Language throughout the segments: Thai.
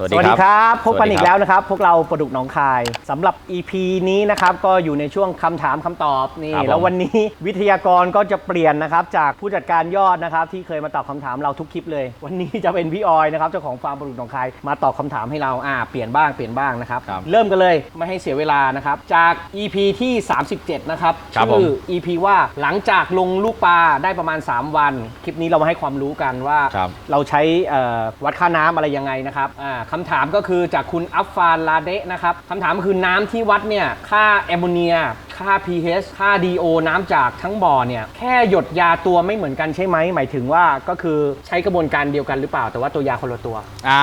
วัสสดีวัสคดีรับครับ พบกันสวัสดีอีคกรับแล้วนะครับ พวกเราประดุกหนองคายสำหรับ EP นี้นะครับก็อยู่ในช่วงคำถามคำตอบนี่ครับผม แล้ววันนี้วิทยากรก็จะเปลี่ยนนะครับจากผู้จัดการยอดนะครับที่เคยมาตอบคำถามเราทุกคลิปเลย วันนี้จะเป็นพี่ออยนะครับเจ้าของฟาร์มประดุกหนองคายมาตอบคำถามให้เราอ่าเปลี่ยนบ้างเปลี่ยนบ้างนะครับครับเริ่มกันเลยไม่ให้เสียเวลานะครับจาก EP ที่ 37 นะครับครับชื่อผม EP ว่าหลังจากลงลูกปลาได้ประมาณ 3 วัน คลิปนี้เรามาให้ความรู้กันว่า ครับ เราใช้เอ่อวัดค่าน้ำอะไรยังไงนะครับอ่าคำถามก็คือจากคุณอัฟฟานลาเดะนะครับคำถามก็คือน้ำที่วัดเนี่ย ค่าแอมโมเนีย ค่า pH ค่า DO น้ำจากทั้งบ่อเนี่ยแค่หยดยาตัวไม่เหมือนกันใช่ไหม หมายถึงว่าก็คือใช้กระบวนการเดียวกันหรือเปล่า แต่ว่าตัวยาคนละตัว อ่า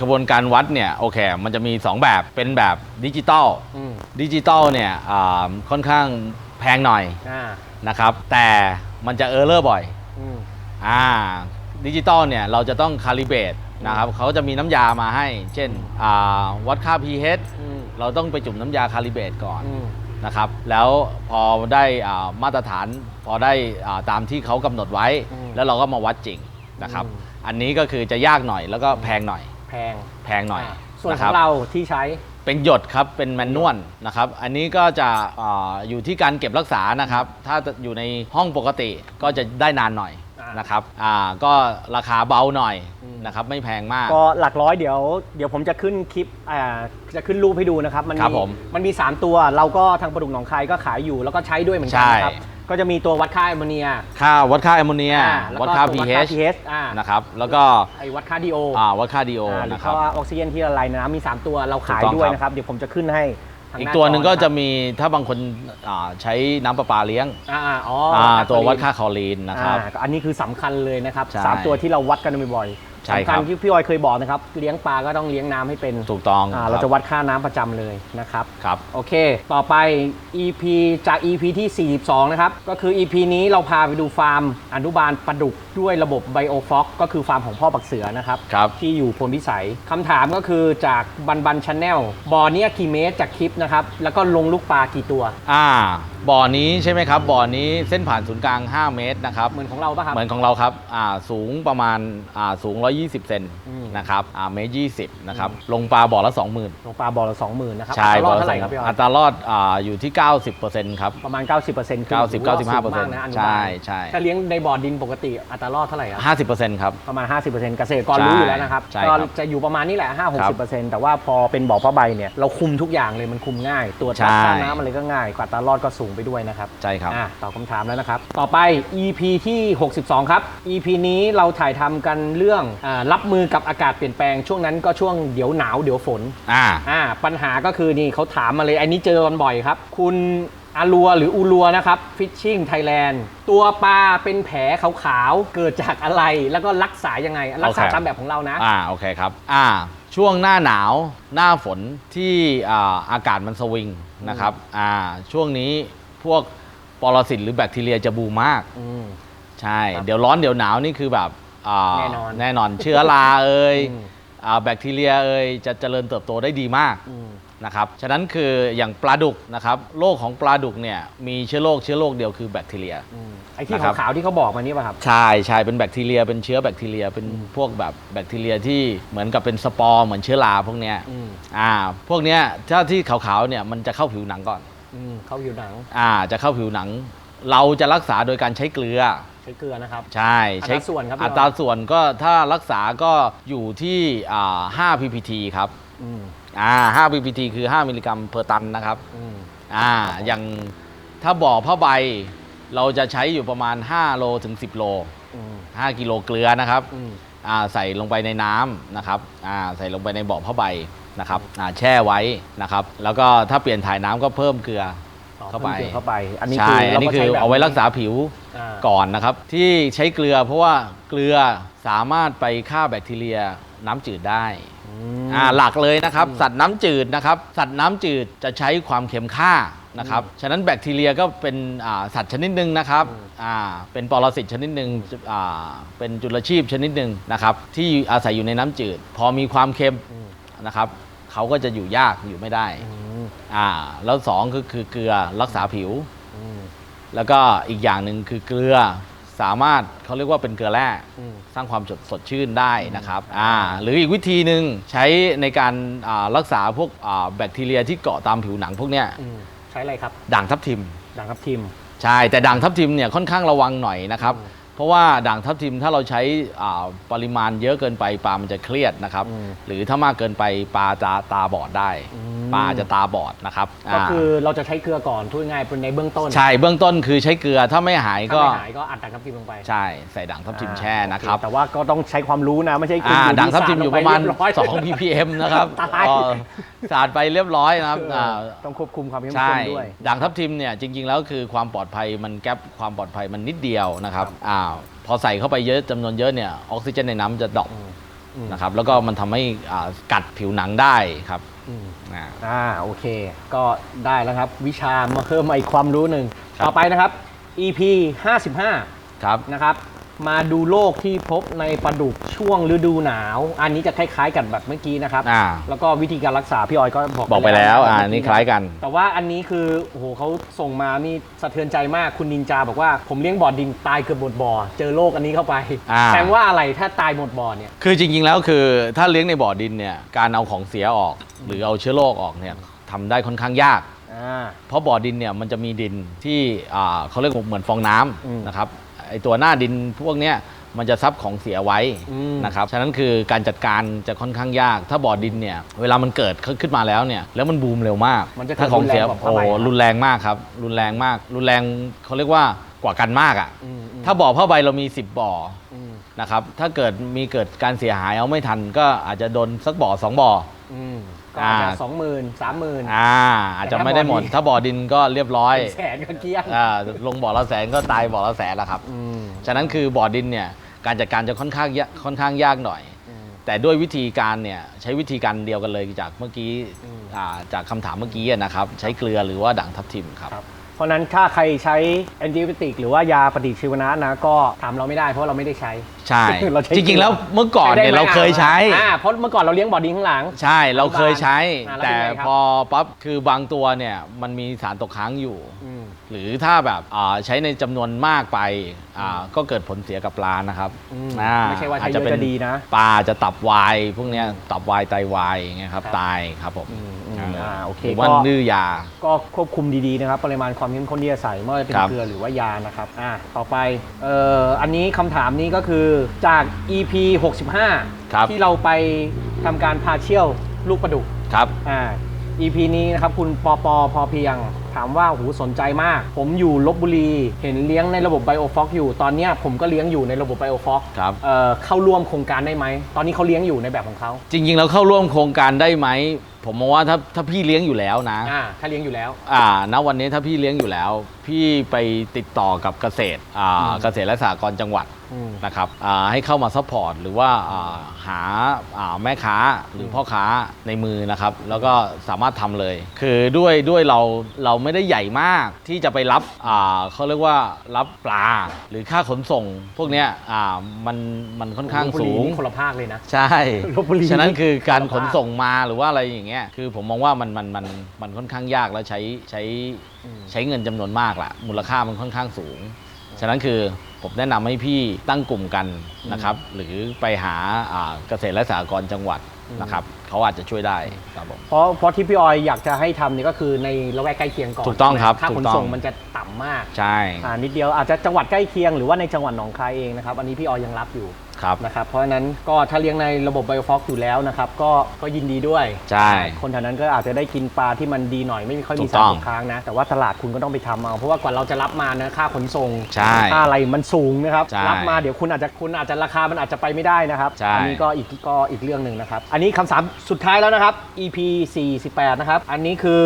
กระบวนการวัดเนี่ยโอเค มันจะมี 2 แบบเป็นแบบดิจิตอลอืมดิจิตอลเนี่ยอ่าค่อนข้างแพงหน่อยอ่านะครับ แต่มันจะเออร์เลอร์บ่อย อืม อ่าดิจิตอลเนี่ยเราจะต้องคาลิเบต นะครับเขาจะมีน้ำยามาให้ เช่นอ่าวัดค่า pH อืมเราต้องไปจุ่มน้ำยาคาลิเบตก่อนอืมนะครับ แล้วพอได้อ่ามาตรฐานพอได้อ่าตามที่เขากำหนดไว้อืมแล้วเราก็มาวัดจริงนะครับอืมอันนี้ก็คือจะยากหน่อยแล้วก็แพงหน่อย แพงแพงหน่อยาส่วนนะขคอรับงเราที่ใช้ เป็นหยดครับ เป็นแมนนวลนะครับ อันนี้ก็จะอาอยู่ที่การเก็บรักษานะครับ ถ้าอยู่ในห้องปกติก็จะได้นานหน่อยอ่า นนะครับอ่าก็ราคาเบาหน่อยอืมนะครับไม่แพงมาก ก็หลักร้อยเดี๋ยวเดี๋ยวผมจะขึ้นคลิปอ่าจะขึ้นรูปให้ดูนะครับมันครับผมมันมี 3 ตัวเราก็ทางประดุกหนองคายก็ขายอยู่แล้วก็ใช้ด้วยเหมือนกันนะครับ ใช่ ก็จะมีตัววัดค่าแอมโมเนียค่าวัดค่าแอมโมเนียอ่าแล้วก็วัดค่า ตัว pH pH อ่านะครับแล้วก็ไอ้วัดค่าดีโออ่าวัดค่าดีโอหรือนะคเขารับ ว่าออกซิเจนที่ละลายในน้ำมี 3 ตัวเราขายถูกต้องด้วยครับ นะครับ เดี๋ยวผมจะขึ้นให้ทา อีกาตัวหนึ่งก็อคจะรับมีถ้าบางคนอ่าใช้น้ำประปาเลี้ยงอ่าๆอ๋ออ่าอ่าตัววัดค่าคลอรีนนะครับ อ่าก็อันนี้คือสำคัญเลยนะครับใช่ สามตัวที่เราวัดกันบ่อยๆ ใช่สำครัคัญบที่พี่ออยเคยบอกนะครับ เลี้ยงปลาก็ต้องเลี้ยงน้ำให้เป็นถูกต้องอ่าคบเราจะวัดค่าน้ำประจำเลยนะครับ ครับ โอเค ต่อไป EP จาก EP ที่ 42 นะครับ ก็คือ EP นี้เราพาไปดูฟาร์มอนุบาลปลาดุกด้วยระบบไบโอฟ็อกก็คือฟาร์มของพ่อปักเสือนะครับ ครับ ที่อยู่พลพิสัย คำถามก็คือจากบันบันชาแนลบ่อเนี้ยกี่เมตรจากคลิปนะครับ แล้วก็ลงลูกปลากี่ตัว อ่าบ่อนี้ใช่ไหมครับบ่อนี้เส้นผ่านศูนย์กลาง 5 เมตรนะครับ เหมือนของเราปะครับ เหมือนของเราครับอ่าสูงประมาณอ่าสูง 120 เซนอืม นะครับอ่าเมตร20นะครับลงปลาบ่อละ 20,000ลงปลาบ่อละ20,000นะครับใช่อัตรารบ่ออดละเท่าไหร่2ครับพี่อออัยตรารอดอ่าอยู่ที่ 90%ครับ ประมาณ 90%คือ90 ถือว่าสูงมาก95%นะอนุใช่บาลใช่ถ้าเลี้ยงในบ่อดินปกติอัตรารอดเท่าไหร่ครับ 50%ครับ ประมาณ 50%เกษตรกรใช่รู้อยู่แล้วนะครับใช่ก็ครับจะอยู่ประมาณนี้แหละครับ5-60%แต่ว่าพอเป็นบ่อผ้าใบเนี่ย เราคุมทุกอย่างเลยมันคุมง่ายตัวจใช่ค่าน้ำอะไรก็ง่ายกว่าตารอดก็สูงไปด้วยนะครับใช่ครับ อะตอบคำถามแล้วนะครับ ต่อไป EP ที่ 62 ครับ EP นี้เราถ่ายทำกันเรื่องอารับมือกับอากาศเปลี่ยนแปลงช่วงนั้นก็ช่วงเดี๋ยวหนาวเดี๋ยวฝน อ่า อ่าปัญหาก็คือนี่เขาถามมาเลย อันนี้เจอกันบ่อยครับ คุณอาลัวหรืออูลัวนะครับฟิชชิ่งไทยแลนด์ตัวปลาเป็นแผลขาวๆ เกิดจากอะไรแล้วก็รักษายังไง รักษาโอเค ตามแบบของเรานะ อ่าโอเคครับ อ่า ช่วงหน้าหนาวหน้าฝนที่อ่าอากาศมันสวิงนะครับ อ่า ช่วงนี้ พวกปรสิตหรือแบคทีเรียจะบูมมาก อืม ใช่ ครับเดี๋ยวร้อนเดี๋ยวหนาวนี่คือแบบอ่าแน่นอนแน่นอนเชื้อราเอ่ยอืม อ่าแบคทีเรียเอ่ยจะเจริญเติบโตได้ดีมากอืม นะครับฉะนั้นคืออย่างปลาดุกนะครับโรคของปลาดุกเนี่ยมีเชื้อโรคเชื้อโรคเดียวคือแบคทีเรีย อืมไอ้ที่นะครับ ขาวๆที่เขาบอกมานี่ป่ะครับ ใช่ใช่เป็นแบคทีเรียเป็นเชื้อแบคทีเรียเป็นพวกแบบแบคทีเรียที่เหมือนกับเป็นสปอร์เหมือนเชื้อราพวกเนี้ยอืม อ่าพวกเนี้ยถ้าที่ขาวๆเนี่ยมันจะเข้าผิวหนังก่อน อืมเขาผิวหนังอ่าจะเข้าผิวหนัง เราจะรักษาโดยการใช้เกลือ ใช้เกลือนะครับ ใช่อัตราใช้ส่วนครับพี่อัตราส่วนก็ถ้ารักษาก็อยู่ที่อ่า5 ppt ครับอืมอ่า5 ppt คือ 5 มิลลิกรัมเพอร์ตันนะครับอืมอ่าอย่างถ้าบ่อผ้าใบ เราจะใช้อยู่ประมาณ 5 โลถึง 10 โล อืม5 กิโลเกลือนะครับ อืม อ่าใส่ลงไปในน้ำนะครับอ่าใส่ลงไปในบ่อผ้าใบ นะครับอ่าแช่ไว้นะครับ แล้วก็ถ้าเปลี่ยนถ่ายน้ำก็เพิ่มเกลือ อ๋อเข้าไป พิ่มกลือเข้าไป อันนี้ใช่คืออัอันนี้คือเอาไว้รักษาผิวาก่อนนะครับ ที่ใช้เกลือเพราะว่าเกลือสามารถไปฆ่าแบคทีเรียน้ำจืดได้อืมอ่าหลักเลยนะครับอืมสัตว์น้ำจืดนะครับ สัตว์น้ำจืดจะใช้ความเค็มฆ่านะครับ ฉะนั้นแบคทีเรียก็เป็นอ่าสัตว์ชนิดหนึ่งนะครับอืมอ่าเป็นปรสิตชนิดหนึ่งอ่าเป็นจุลชีพชนิดหนึ่งนะครับ ที่อาศัยอยู่ในน้ำจืด พอมีความเค็มอืม นะครับเขาก็จะอยู่ยากอยู่ไม่ได้อืมอ่าแล้วสองคือคือเกลือรักษาผิวอืมแล้วก็อีกอย่างหนึ่งคือเกลือสามารถเขาเรียกว่าเป็นเกลือแร่อืมสร้างความสดสดชื่นได้นะครับอ่าหรืออีกวิธีหนึ่งใช้ในการอ่ารักษาพวกอ่าแบคทีเรียที่เกาะตามผิวหนังพวกเนี้ยอืมใช้อะไรครับ ด่างทับทิม ด่างทับทิม ใช่ แต่ด่างทับทิมเนี่ยค่อนข้างระวังหน่อยนะครับอืม เพราะว่าด่างทับทิมถ้าเราใช้อ่าปริมาณเยอะเกินไปปลามันจะเครียดนะครับอืมหรือถ้ามากเกินไปปลาจะตาบอดได้อืมปลาจะตาบอดนะครับก็าคือเราจะใช้เกลือก่อนพูดง่ายๆเป็นในเบื้องต้น ใช่เบื้องต้นคือใช้เกลือถ้าไม่หายถ้าก็ไม่หายก็อัดด่างทับทิมลงไปใช่ใส่ด่างทับทิมแช่นะครับโอเแต่ว่าก็ต้องใช้ความรู้นะไม่ใช่คุณอ่าอยู่ด่างทับทิมสอยู่ประมาณลงไเยบร้อย2 ppm นะครับตายก็สาดไปเรียบร้อยนะครับเอออ่าต้องควบคุมความเข้มใช่ข้นด้วยด่างทับทิมเนี่ยจริง ๆ แล้วคือความปลอดภัยมันแก๊ปความปลอดภัยมันนิดเดียวนะครับครับอ่าพอใส่เข้าไปเยอะจำนวนเยอะเนี่ยออกซิเจนในน้ำจะดรอปอืมนะครับแล้วก็มันทำให้อ่ากัดผิวหนังได้ครับอืม อ่า อ่าโอเค ก็ได้แล้วครับ วิชามาเพิ่มมาอีกความรู้หนึ่งครับ ต่อไปนะครับ EP 55 ครับ นะครับ มาดูโรคที่พบในปลาดุกช่วงฤดูหนาว อันนี้จะคล้ายๆกันแบบเมื่อกี้นะครับ อ่า แล้วก็วิธีการรักษาพี่ออยก็บอกบอกไปแล้วอ่าเมื่นี่กี้คล้ายกัน แต่ว่าอันนี้คือโอ้โหเขาส่งมานี่สะเทือนใจมากคุณนินจาบอกว่าผมเลี้ยงบ่อดินตายเกือบหมดบ่อ เจอโรคอันนี้เข้าไปอ่า แสดงว่าอะไรถ้าตายหมดบ่อเนี่ย คือจริงๆ แล้วคือถ้าเลี้ยงในบ่อดินเนี่ยการเอาของเสียออก หรือเอาเชื้อโรคออกเนี่ยทำได้ค่อนข้างยาก อ่า เพราะบ่อดินเนี่ยมันจะมีดินที่อ่าเขาเรียกว่าเหมือนฟองน้อืมำนะครับ ไอตัวหน้าดินพวกเนี้ยมันจะซับของเสียไว้อืมนะครับ ฉะนั้นคือการจัดการจะค่อนข้างยาก ถ้าบ่อดินเนี่ยเวลามันเกิดขึ้นมาแล้วเนี่ยแล้วมันบูมเร็วมาก มันจะถ้าของเสียรุนแรงกว่าผ้าโอ้ใบครับรุนแรงมากครับ รุนแรงมาก รุนแรงเขาเรียกว่ากว่ากันมากอะอืมอืมถ้าบ่อผ้าใบเรามี 10 บ่ออืมนะครับ ถ้าเกิดมีเกิดการเสียหายเอาไม่ทันก็อาจจะโดนสักบ่อสองบ่ออืม ก็อาจจะอ่าสองหมื่นสามหมื่น อ่าอาจจะไม่ได้หมดถ้าบ่อดินก็เรียบร้อยแสนก็เกลี้ยง อ่าลงบ่อละแสนก็ตายบ่อละแสนแล้วครับ อืมฉะนั้นคือบ่อดินเนี่ยการจัดการจะค่อนข้างยากค่อนข้างยากหน่อย อืม แต่ด้วยวิธีการเนี่ยใช้วิธีการเดียวกันเลยจากเมื่อกี้อืม อ่าจากคำถามเมื่อกี้อะนะครับ ใช้เกลือหรือว่าด่างทับทิมครับ ครับ เพราะฉะนั้นถ้าใครใช้แอนติบิติกหรือว่ายาปฏิชีวนะนะก็ถามเราไม่ได้เพราะเราไม่ได้ใช้ ใช่ เราใช้จริงๆ แล้วเมื่อก่อนเนี่ยใช้ได้ไหมเราเคยใช้อ่าเพราะเมื่อก่อนเราเลี้ยงบ่อดินข้างหลัง ใช่เราเคยใช้อ่าแล้วแต่เป็นไงครับพอปั๊บคือบางตัวเนี่ยมันมีสารตกค้างอยู่อืม หรือถ้าแบบอ่าใช้ในจำนวนมากไปอ่าก็เกิดผลเสียกับปลานะครับอืมอ่าไม่ใช่ว่าใช้อาจเยจะอะเป็นจะดีนะปลาจะตับวายพวกเนี้ยตับวายไตวายอย่างเงี้ยครับครับตายครับผมอืมอืมอ่าอ่าโอเคหรือว่าก็ ดื้อยา ก็ควบคุมดีๆนะครับปริมาณความเข้มข้นที่จะใส่ไม่ว่าจะเป็นครับ เกลือหรือว่ายานะครับอ่าต่อไปเอ่ออันนี้คำถามนี้ก็คือจาก EP 65 ครับ ที่เราไปทำการพาเชี่ยวลูกประดุกครับ อ่า EP นี้นะครับคุณปอปอพอเพียง ถามว่าหูสนใจมาก ผมอยู่ลบบุรี เห็นเลี้ยงในระบบไบโอฟอกอยู่ ตอนเนี้ยผมก็เลี้ยงอยู่ในระบบไบโอฟอกครับเอ่อเข้าร่วมโครงการได้ไหม ตอนนี้เขาเลี้ยงอยู่ในแบบของเขา จริงๆ แล้วเข้าร่วมโครงการได้ไหมผมมองว่าถ้าถ้าพี่เลี้ยงอยู่แล้วนะ อ่าถ้าเลี้ยงอยู่แล้ว อ่าณวันนี้ถ้าพี่เลี้ยงอยู่แล้ว พี่ไปติดต่อกับเกษตรอ่าอืมเกษตรและสหกรณ์จังหวัดอืม นะครับอ่าให้เข้ามาซัพพอร์ตหรือว่าอ่าหาอ่าแม่ค้าหรือพ่อค้าในมือนะครับ แล้วก็สามารถทำเลย คือด้วยด้วยเราเราไม่ได้ใหญ่มากที่จะไปรับอ่าเขาเรียกว่ารับปลาหรือค่าขนส่ง พวกเนี้ยอ่ามันมันค่อนข้างลพบุรีสูง นี่คนละภาคเลยนะ ใช่ ลพบุรีฉะนั้นคือการขนคนละภาคส่งมาหรือว่าอะไรอย่างเงี้ยคือผมมองว่ามันมันมันมันค่อนข้างยากแล้วใช้ใช้อืมใช้เงินจำนวนมากละมูลค่ามันค่อนข้างสูง ฉะนั้นคือผมแนะนำให้พี่ตั้งกลุ่มกันนะครับ หรือไปหาอ่าเกษตรและสหกรณ์จังหวัด นะครับเขาอาจจะช่วยได้ครับผม เพราะเพราะที่พี่ออยอยากจะให้ทำนี่ก็คือในละแวกใกล้เคียงก่อนถูกต้องครับค่าถูขกนต้อง ส่งมันจะต่ำมากใช่อ่านิดเดียวอาจจะจังหวัดใกล้เคียงหรือว่าในจังหวัดหนองคายเองนะครับอันนี้พี่ออยยังรับอยู่ครับนะครับเพราะฉะนั้นก็ถ้าเลี้ยงในระบบไบโอฟอกอยู่แล้วนะครับก็ก็ยินดีด้วย ใช่ คนแถวนั้นก็อาจจะได้กินปลาที่มันดีหน่อยไม่มีค่อยถูมีกสารต้องตกค้างนะ แต่ว่าตลาดคุณก็ต้องไปทำเอา เพราะว่ากว่าเราจะรับมานะค่าขนส่งใช่ค่าอะไรมันสูงนะครับ ใช่รับมาเดี๋ยวคุณอาจจะคุณอาจจะราคามันอาจจะไปไม่ได้นะครับ ใช่ อันี้ก็อีกก็อีกเรื่องหนึ่งนะครับอันนี้คำถามสุดท้ายแล้วนะครับ EP 48 นะครับ อันนี้คือ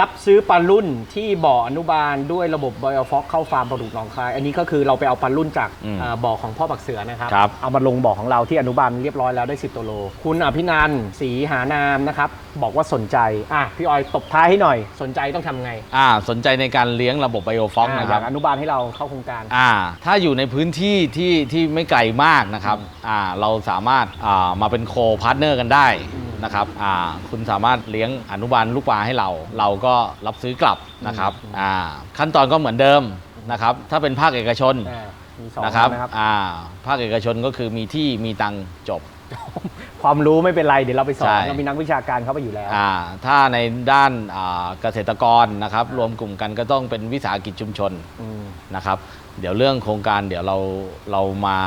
รับซื้อปลารุ่นที่บ่ออนุบาลด้วยระบบ b i o f o x เข้าฟาร์มปลาดุกหนองคาย อันนี้ก็คือเราไปเอาปลารุ่นจากอืมเอ่อบ่อของพ่อปักเสือนะครับ ครับ เอามาลงบ่อของเราที่อนุบาลเรียบร้อยแล้วได้ 10 ตัวโล คุณอภินันท์ศรีหานามนะครับ บอกว่าสนใจ อะพี่ออยตบท้ายให้หน่อย สนใจต้องทำไงอ่าสนใจในการเลี้ยงระบบไบโอฟอกอ่านะอครัยาบ กอนุบาลให้เราเข้าโครงการ อ่าถ้าอยู่ในพื้นที่ที่ที่ไม่ไกลมากนะครับอ่าเราสามารถอ่ามาเป็นโคพาร์ทเนอร์กันได้อืมนะครับอ่าคุณสามารถเลี้ยงอนุบาลลูกปลาให้เรา เราก็รับซื้อกลับนะครับอ่าขั้นตอนก็เหมือนเดิมนะครับ ถ้าเป็นภาคเอกชนอ่ามีสองนะครับนะครับ อ่าภาคเอกชนก็คือมีที่มีตังค์จบ ความรู้ไม่เป็นไร เดี๋ยวเราไปสอใช่นเรามีนักวิชาการเข้าไปอยู่แล้ว อ่าถ้าในด้านอ่าเกษตรกรนะครับ รวมกลุ่มกันก็ต้องเป็นวิสาหกิจชุมชน อืม นะครับ เดี๋ยวเรื่องโครงการเดี๋ยวเราเรามา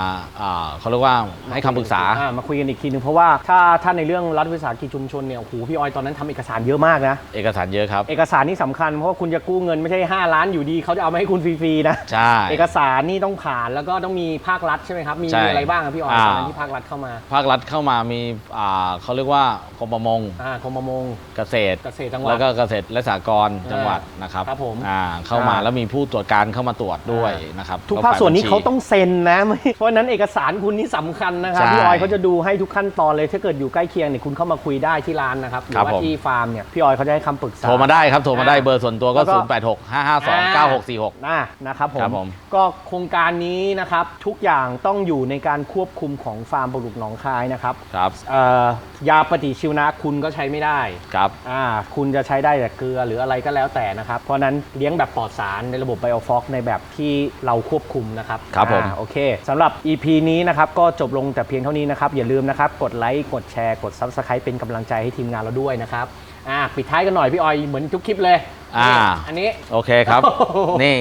อ่าเขาเรียกว่าให้คำปรึกษา อ่มาคุยกันอีกทีนึงเพราะว่าถ้าถ้าในเรื่องรัฐวิสาหกิจชุมชนเนี่ยโอ้โหพี่ออยตอนนั้นทำเอกสารเยอะมากนะ เอกสารเยอะครับ เอกสารนี่สำคัญเพราะว่าคุณจะกู้เงินไม่ใช่ 5 ล้านอยู่ดีเขาจะเอามาให้คุณฟรีๆนะ ใช่ เอกสารนี่ต้องผ่านแล้วก็ต้องมีภาครัฐใช่ไหมครับ มีใช่อะไรบ้างครับพี่ออยอ่า ตอนนั้นที่ภาครัฐเข้ามาภาครัฐเข้ามามีอ่าเขาเรียกว่ากรมประมงอ่ากรมประมง เกษตร เกษตรจังหวัดแล้วก็เกษตรและสหกรณ์จังหวัดนะครับครับผมอ่าเข้ามาอ่าแล้วมีผู้ตรวจการเข้ามาตรวจด้วยนะครับทุกฝ่ภายคส่วนนี้บัญชีเขาต้องเซ็นนะไม่เพราะฉะนั้นเอกสารคุณนี่สำคัญนะครับใช่พี่ออยเขาจะดูให้ทุกขั้นตอนเลยถ้าเกิดอยู่ใกล้เคียงเนี่ยคุณเข้ามาคุยได้ที่ร้านนะครับหรืครับอว่าผมที่ฟาร์มเนี่ยพี่ออยเขาจะให้คำปรึกษาโทรมาได้ครับโทรมาได้อ่าเบอร์ส่วนตัวก็แล้วก็ 0 8 6 5 5 2 9 6 4 6นะนะครับผมครับผมก็โครงการนี้นะครับทุกอย่างต้องอยู่ในการควบคุมของฟาร์มปลาดุกหนองคายนะครับครับเอ่อยาปฏิชีวนะคุณก็ใช้ไม่ได้ครับอ่าคุณจะใช้ได้แต่เกลือหรืออะไรก็แล้วแต่นะครับเพราะฉะนั้นเลี้ยงแบบปลอดสารในระบบไบโอฟอกในแบบที่เราควบคุมนะครับครับผม อ่าโอเคสำหรับ EP นี้นะครับก็จบลงแต่เพียงเท่านี้นะครับอย่าลืมนะครับกดไลค์กดแชร์กด Subscribe เป็นกำลังใจให้ทีมงานเราด้วยนะครับอ่าปิดท้ายกันหน่อยพี่ออยเหมือนทุกคลิปเลยอ่านี่อันนี้ โอเคครับ โอ้โหนี่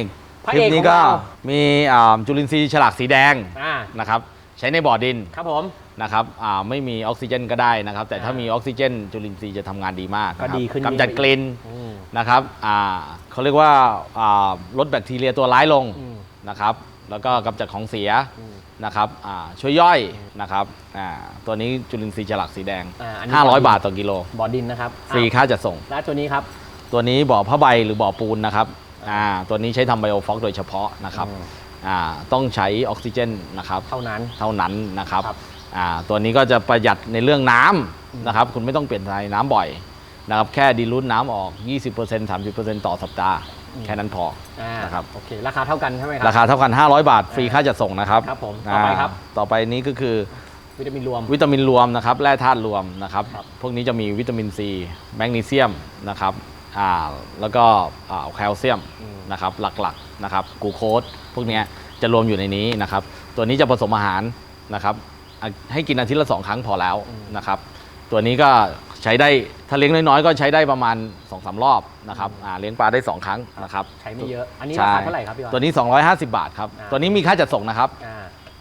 พระคลิเอปกนี้ของก็เรามีอ่าจุลินทรีย์ฉลากสีแดงอ่า นะครับ ใช้ในบ่อดินครับผม นะครับอ่าไม่มีออกซิเจนก็ได้นะครับ แต่ถ้าอ่ามีมีออกซิเจน จุลินทรีย์จะทำงานดีมากะครับก็ดีขึ้นกำจัดเยอะ กลิ่นอืม นะครับอ่าเขาเรียกว่าอ่าลดแบคทีเรียตัวร้ายลงอืม นะครับ แล้วก็กำจัดของเสียอืม นะครับอ่าช่วยย่อยนะครับอ่าตัวนี้จุลินทรีย์ฉลากสีแดง อ่าอันนี้ 500 บาทต่อกิโลบ่อดินนะครับฟรีอะค่าจัดส่งและตัวนี้ครับ ตัวนี้บ่อผ้าใบหรือบ่อปูนนะครับอ่าตัวนี้ใช้ทำไบโอฟอกโดยเฉพาะนะครับ อืมอ่า ต้องใช้ออกซิเจนนะครับเท่านั้นเท่านั้นนะครับครับอ่าตัวนี้ก็จะประหยัดในเรื่องน้ำนะครับ คุณไม่ต้องเปลี่ยนถ่ายน้ำบ่อยนะครับ แค่ดีรูทน้ำออก 20% 30%ต่อสัปดาห์แค่นั้นพออ่านะครับโอเคราคาเท่ากันใช่ไหมครัราคาเท่ากัน 500 บาทฟรีค่าจัดส่งนะครับครับผมต่อไปครับาต่อไปนี้ก็คือวิตามินรวมวิตามินรวมนะครับแร่ธาตุรวมนะครับครับพวกนี้จะมีวิตามินซีแมกนีเซียมนะครับอ่าแล้วก็อ่าแคลเซียมอืมนะครับหลักๆ นะครับกลูโคสพวกเนี้ยจะรวมอยู่ในนี้นะครับ ตัวนี้จะผสมอาหารนะครับอะให้กินอาทิตย์ละสองครั้งพอแล้วนะครับ ตัวนี้ก็ใช้ได้ถ้าเลี้ยงน้อยๆ ก็ใช้ได้ประมาณ2อสรอบนะครับอ่าเลี้ยงปลาได้ 2 ครั้งนะครับใช้ไม่เยอะ อันนี้ใช่ราคาเท่าไหร่ครับพี่ออยตัวนี้ 250 บาทครับอ่าตัวนี้มีค่าจัดส่งนะครับอ่า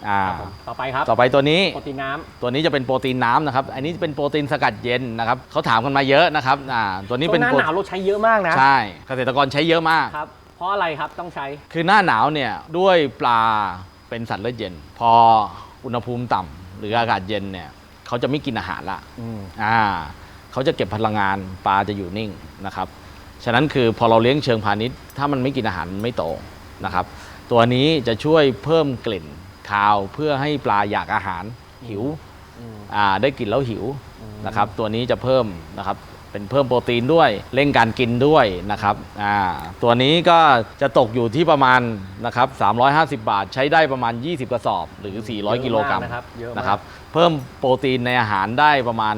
อ่าครับผมต่อไปครับ ต่อไปตัวนี้ โปรตีนน้ตัวนี้จะเป็นโปรตีนน้ำนะครับ อันนี้เป็นโปรตีนสกัดเย็นนะครับเขาถามกันมาเยอะนะครับอ่าตัวำนี้ช่วเป็นงหน้าโปรหนาวเราใช้เยอะมากนะ ใช่ เกษตรกรใช้เยอะมากครับ เพราะอะไรครับต้องใช้ คือหน้าหนาวเนี่ยด้วยปลาเป็นสัตว์เลือดเย็น พออุณหภูมิต่ำหรืออากาศเย็นเนี่ยเขาจะไม่กินอาหารละอืมอ่าเขาจะเก็บพลังงานปลาจะอยู่นิ่งนะครับฉะนั้นคือพอเราเลี้ยงเชิงพาณิชย์ ถ้ามันไม่กินอาหารมันไม่โตนะครับ ตัวนี้จะช่วยเพิ่มกลิ่นคาวเพื่อให้ปลาอยากอาหารหิวอืมอ่าได้กลิ่นแล้วหิวอืมนะครับ ตัวนี้จะเพิ่มนะครับ เป็นเพิ่มโปรตีนด้วยเร่งการกินด้วยนะครับอ่าตัวนี้ก็จะตกอยู่ที่ประมาณนะครับ350 บาท ใช้ได้ประมาณ 20 กระสอบ หรือ 400 กิโลกรัมเยอะมากนะครับเยอะมาก นะครับ เพิ่มโปรตีนในอาหารได้ประมาณ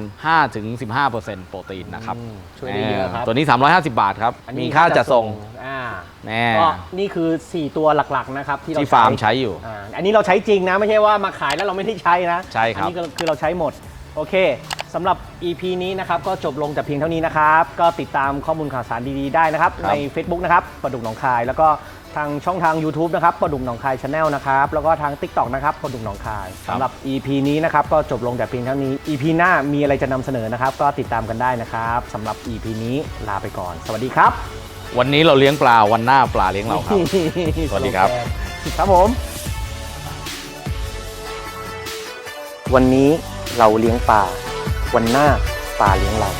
5-15%โปรตีนนะครับอืมช่วยได้เยอะครับตัวนี้ 350 บาทครับ อันนี้มีค่าจัดส่งอ่าแน่ก็นี่คือ 4 ตัวหลักๆนะครับที่เราที่ฟาร์มใช้อยู่ อ่าอันนี้เราใช้จริงนะ ไม่ใช่ว่ามาขายแล้วเราไม่ได้ใช้นะใช่ครับ อันี้ก็คือเราใช้หมด โอเคสำหรับ EP นี้นะครับก็จบลงแต่เพียงเท่านี้นะครับ ก็ติดตามข้อมูลข่าวสารดีๆได้นะครับ ครับ ใน Facebook นะครับประดุกหนองคาย แล้วก็ทางช่องทาง YouTube นะครับประดุกหนองคายชาแนลนะครับ แล้วก็ทาง TikTok นะครับประดุกหนองคายสำหรับ EP นี้นะครับก็จบลงแต่เพียงเท่านี้ EP หน้ามีอะไรจะนำเสนอนะครับ ก็ติดตามกันได้นะครับสำหรับ EP นี้ลาไปก่อน สวัสดีครับวันนี้เราเลี้ยงปลาวันหน้าปลาเลี้ยงเราครับ สวัสดีครับ ครับผม วันนี้ เราเลี้ยงปลาวันหน้าปลาเลี้ยงเรา